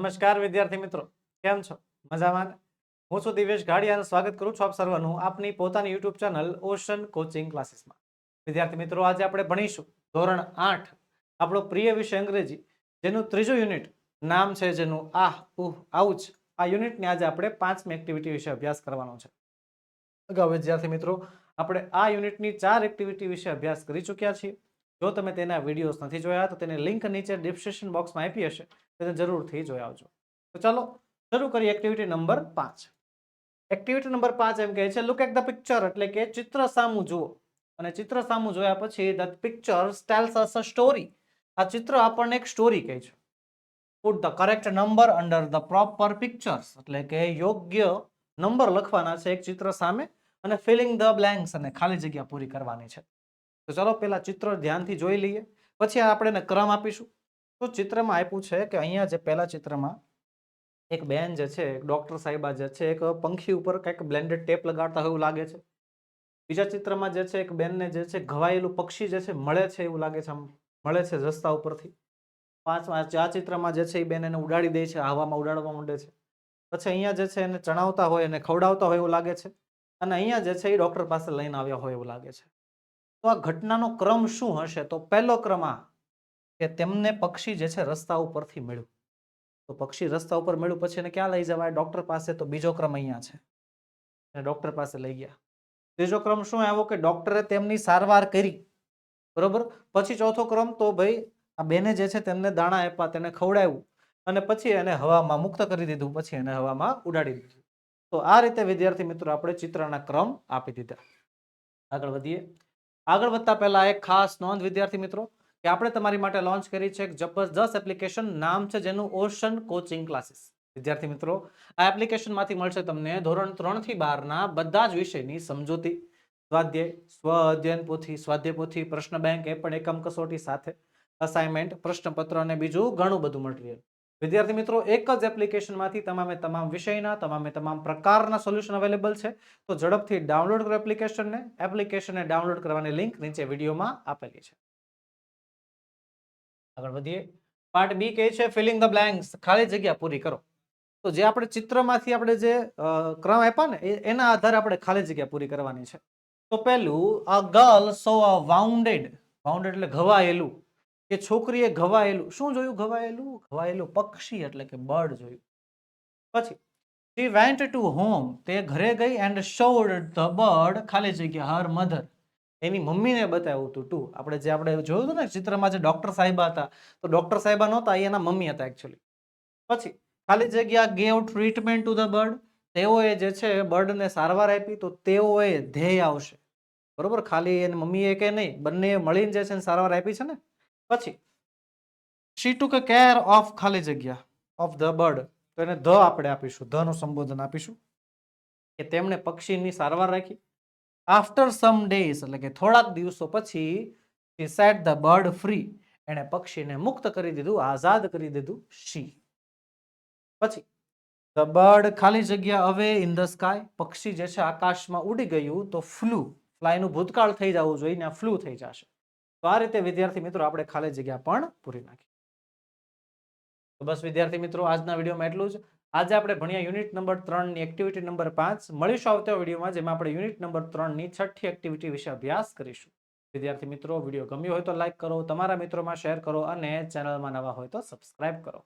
નમસ્કાર વિદ્યાર્થી મિત્રો, કેમ છો? મજામાં હું છું દિવેશ ઘાડિયા સ્વાગત કરું છું આપ સર્વનું આપની પોતાની યુટ્યુબ ચેનલ ઓશન કોચિંગ ક્લાસીસમાં. વિદ્યાર્થી મિત્રો, આજે આપણે ભણીશું ધોરણ આઠ, આપણો પ્રિય વિષય અંગ્રેજી, જેનું ત્રીજું યુનિટ નામ છે, જેનું આહ, ઉહ, આઉચ. આ યુનિટને આજે આપણે પાંચમી એક્ટિવિટી વિશે અભ્યાસ કરવાનો છે. અગાઉ વિદ્યાર્થી મિત્રો, આપણે આ યુનિટની ચાર એક્ટિવિટી વિશે અભ્યાસ કરી ચૂક્યા છીએ. જો તમે તેના વિડીયોઝ નથી જોયા, તો તેને લિંક નીચે ડિસ્ક્રિપ્શન બોક્સમાં આપી હશે. તેને જરૂરથી જોઈ આવજો. તો ચાલો, શરૂ કરીએ એક્ટિવિટી નંબર પાંચ. એક્ટિવિટી નંબર પાંચ એમ કહે છે લુક એટ ધ પિક્ચર એટલે કે ચિત્ર સામું જુઓ. અને ચિત્ર સામું જોયા પછી the picture tells us a story આ ચિત્ર આપણને એક સ્ટોરી કહે છે. Put the correct number under the proper pictures એટલે કે યોગ્ય નંબર લખવાના છે એક ચિત્ર સામે અને ફિલિંગ ધ બ્લેન્ક્સ અને ખાલી જગ્યા પૂરી કરવાની છે. તો ચલો, પેલા ચિત્ર ધ્યાનથી જોઈ લઈએ. પછી આપણે એને ક્રમ આપીશું. તો ચિત્રમાં આપ્યું છે કે અહીંયા જે પહેલા ચિત્રમાં એક બેન જે છે, એક ડોક્ટર સાહેબા જે છે, એક પંખી ઉપર કંઈક બ્લેન્ડેડ ટેપ લગાડતા હોય એવું લાગે છે. બીજા ચિત્રમાં જે છે, એક બેનને જે છે, ઘવાયેલું પક્ષી જે છે, મળે છે એવું લાગે છે આમ, મળે છે રસ્તા ઉપરથી. પાંચમા, આ ચિત્રમાં જે છે, એ બેન એને ઉડાડી દે છે, હવામાં ઉડાડવા માંડે છે. પછી અહીંયા જે છે, એને ચણાવતા હોય, એને ખવડાવતા હોય એવું લાગે છે. અને અહીંયા જે છે, એ ડૉક્ટર પાસે લઈને આવ્યા હોય એવું લાગે છે. તો આ ઘટનાનો ક્રમ શું હશે? તો પહેલો ક્રમ આ કે તેમને પક્ષી જે છે રસ્તા ઉપરથી મળ્યું. તો પક્ષી રસ્તા ઉપર મળ્યું પછી એને ક્યાં લઈ જવાય? ડૉક્ટર પાસે તો બીજો ક્રમ અહીંયા છે. અને ડૉક્ટર પાસે લઈ ગયા. ત્રીજો ક્રમ શું? આવ્યો કે ડૉક્ટરે તેમની સારવાર કરી. બરોબર? પછી ચોથો ક્રમ તો ભાઈ આ બેને જે છે તેમને દાણા આપ્યા, તેને ખવડાવ્યું. અને પછી એને હવામાં મુક્ત કરી દીધું. પછી એને હવામાં ઉડાડી દીધું. તો આ રીતે વિદ્યાર્થી મિત્રો આપણે ચિત્રના ક્રમ આપી દીધા. આગળ વધીએ. આગળ વધતા પહેલા એક ખાસ નોંધ વિદ્યાર્થી મિત્રો. કે આપણે તમારી માટે લોન્ચ કરી છે એક જબરદસ્ત એપ્લિકેશન નામ છે જેનું ઓશન કોચિંગ ક્લાસીસ વિદ્યાર્થી મિત્રો, આ એપ્લિકેશનમાંથી મળશે તમને ધોરણ ત્રણથી બારના બધા જ વિષયની સમજૂતી. સ્વાધ્યાય, સ્વ અધ્યયન પોથી, સ્વાધ્યાય પ્રશ્ન બેંક એ પણ એકમ કસોટી સાથે અસાઇનમેન્ટ પ્રશ્નપત્ર અને બીજું ઘણું બધું મટીરિયલ વિદ્યાર્થી મિત્રો, એક જ એપ્લિકેશનમાંથી તમામે તમામ વિષયના, તમામે તમામ પ્રકારના સોલ્યુશન અવેલેબલ છે. તો ઝડપથી ડાઉનલોડ કરો એપ્લિકેશનને એપ્લિકેશનને ડાઉનલોડ કરવાની લિંક નીચે વિડીયોમાં આપેલી છે. આગળ વધીએ પાર્ટ બી કહે છે ફિલિંગ ધ બ્લેન્ક્સ ખાલી જગ્યા પૂરી કરો. તો જે આપણે ચિત્રમાંથી આપણે જે ક્રમ આપ્યા ને એના આધારે આપણે ખાલી જગ્યા પૂરી કરવાની છે. તો પહેલું આ ગર્લ સો અ વાઉન્ડેડ વાઉન્ડેડ એટલે ઘવાયેલું. કે છોકરીએ ઘવાયેલું. શું જોયું? ઘવાયેલું? ઘવાયેલું પક્ષી એટલે કે બર્ડ જોયું. પછી શી વેન્ટ ટુ હોમ તે ઘરે ગઈ એન્ડ શોડ ધ બર્ડ ખાલી જગ્યા હર મધર એની મમ્મીને બતાવ્યું હતું ટુ આપણે જે આપણે જોયું હતું ને ચિત્રમાં જે ડોક્ટર સાહેબા હતા, તો ડોક્ટર સાહેબા નહોતા, એ એના મમ્મી હતા એકચ્યુઅલી પછી ખાલી જગ્યા gave treatment to the bird તેઓએ જે છે બર્ડને સારવાર આપી, તો તેઓએ ધ્યેય આવશે. બરોબર? ખાલી એની મમ્મીએ કે નહીં બંને મળીને જે છે સારવાર આપી છે ને? પછી શી ટુક કેર ઓફ ખાલી જગ્યા ઓફ ધ બર્ડ તો એને ધ આપણે આપીશું ધ નું સંબોધન આપીશું. કે તેમણે પક્ષીની સારવાર રાખી. આફ્ટર સમ ડેઝ એટલે કે થોડાક દિવસો પછી she set the bird free એણે પક્ષીને મુક્ત કરી દીધું, આઝાદ કરી દીધું શી પછી ધ બર્ડ ખાલી જગ્યા અવે ઇન ધ સ્કાય પક્ષી જે છે, આકાશમાં ઉડી ગયું, તો ફ્લુ ફ્લાયનું ભૂતકાળ થઈ જવું જોઈએ, ને ફ્લુ થઈ જશે. તો આ રીતે વિદ્યાર્થી મિત્રો આપણે ખાલી જગ્યા પણ પૂરી નાખી. તો બસ વિદ્યાર્થી મિત્રો, આજના વિડીયોમાં એટલું જ. આજે આપણે ભણ્યા યુનિટ નંબર ત્રણની એક્ટિવિટી નંબર પાંચ મળીશું આવતા વિડીયોમાં, જેમાં આપણે યુનિટ નંબર ત્રણની છઠ્ઠી એક્ટિવિટી વિશે અભ્યાસ કરીશું. વિદ્યાર્થી મિત્રો, વીડિયો ગમ્યો હોય તો લાઇક કરો, તમારા મિત્રોમાં શેર કરો અને ચેનલમાં નવા હોય તો સબસ્ક્રાઇબ કરો.